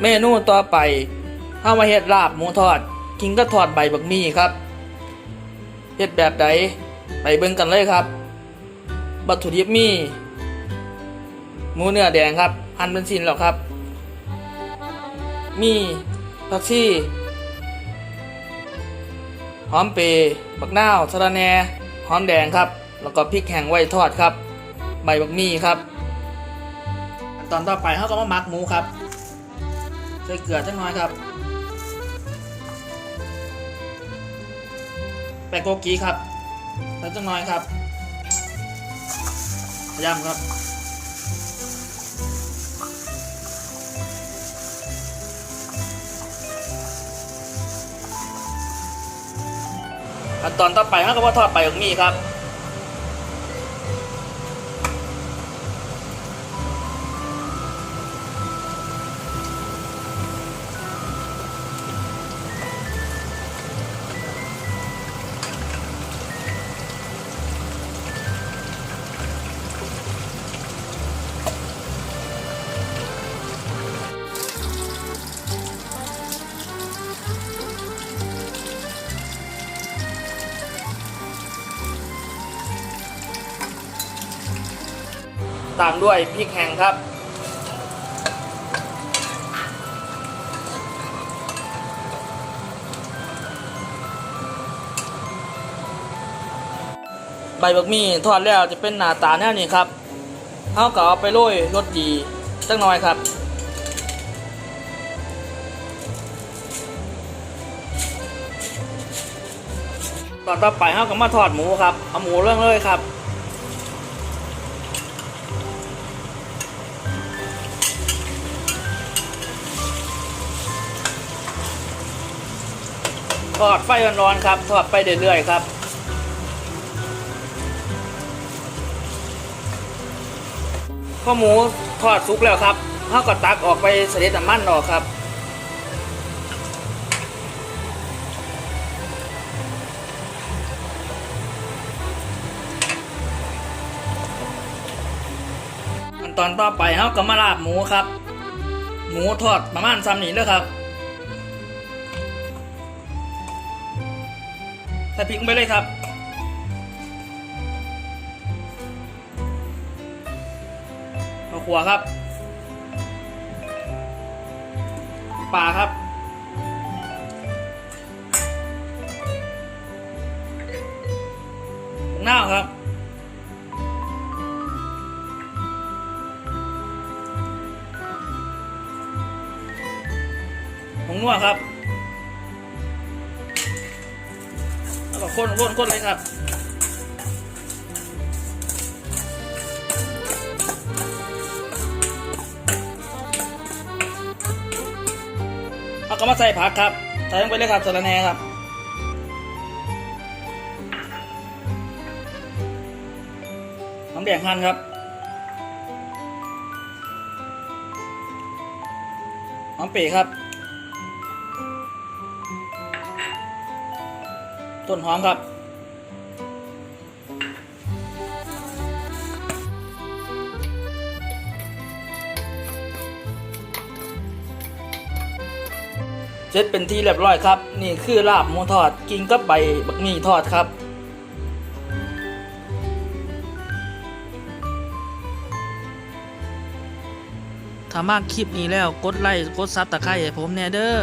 เมนูต่อไปเฮามาเฮ็ดลาบหมูทอด กินก็ทอดใบบักมี่ครับเฮ็ดแบบใดไปเบิ่งกันเลยครับ วัตถุดิบมีหมูเนื้อแดงครับหั่นเป็นชิ้นแล้วครับ มีผักชีหอมเปรย์บักนาวสะระแหน่หอมแดงครับ แล้วก็พริกแห้งไว้ทอดครับ ใบบักมี่ครับ ตอนต่อไปเขาก็มาหมักหมูครับ ส่เกลือจังน้อยครับแปะโกกีครับใส่จังน้อยครับยำครับขั้นตอนต่อไปเขาก็มาทอดใบบักมี่ครับ ตามด้วยพริกแห้งครับ ใบบักมี่ทอดแล้วจะเป็นหน้าตาแนวนี้ครับเอาก็เอาไปโรยรสดีสักหน่อยครับตอนต่อไปเราก็มาทอดหมูครับ เอาหมูเรื่องเลยครับ ทอดไฟร้อนๆครับ ทอดไปเรื่อยๆครับข้อหมูทอดสุกแล้วครับเขาก็ตักออกไปเสด็จน้ำมันออกครับขั้นตอนต่อไปเขาก็มาลาบหมูครับ หมูทอดประมาณซ้ำนี้เลยครับ ส่พริกลงไปเลยครับ เอาขัวครับ ปลาครับ หน้าครับผงนัวครับ แล้วก็คนคนคนเลยครับเอาก็มาใส่ผักครับ ใส่ลงไปเลยครับสะระแหน่ครับน้ำแดงหั่นครับหอมเปรย์ครับ ต้นหอมครับเสร็จเป็นที่เรียบร้อยครับ นี่คือลาบหมูทอดกินกับใบบักหมี่ทอดครับถ้ามากคลิปนี้แล้วกดไลค์กดซับตะไคร้ให้ผมแน่เด้อ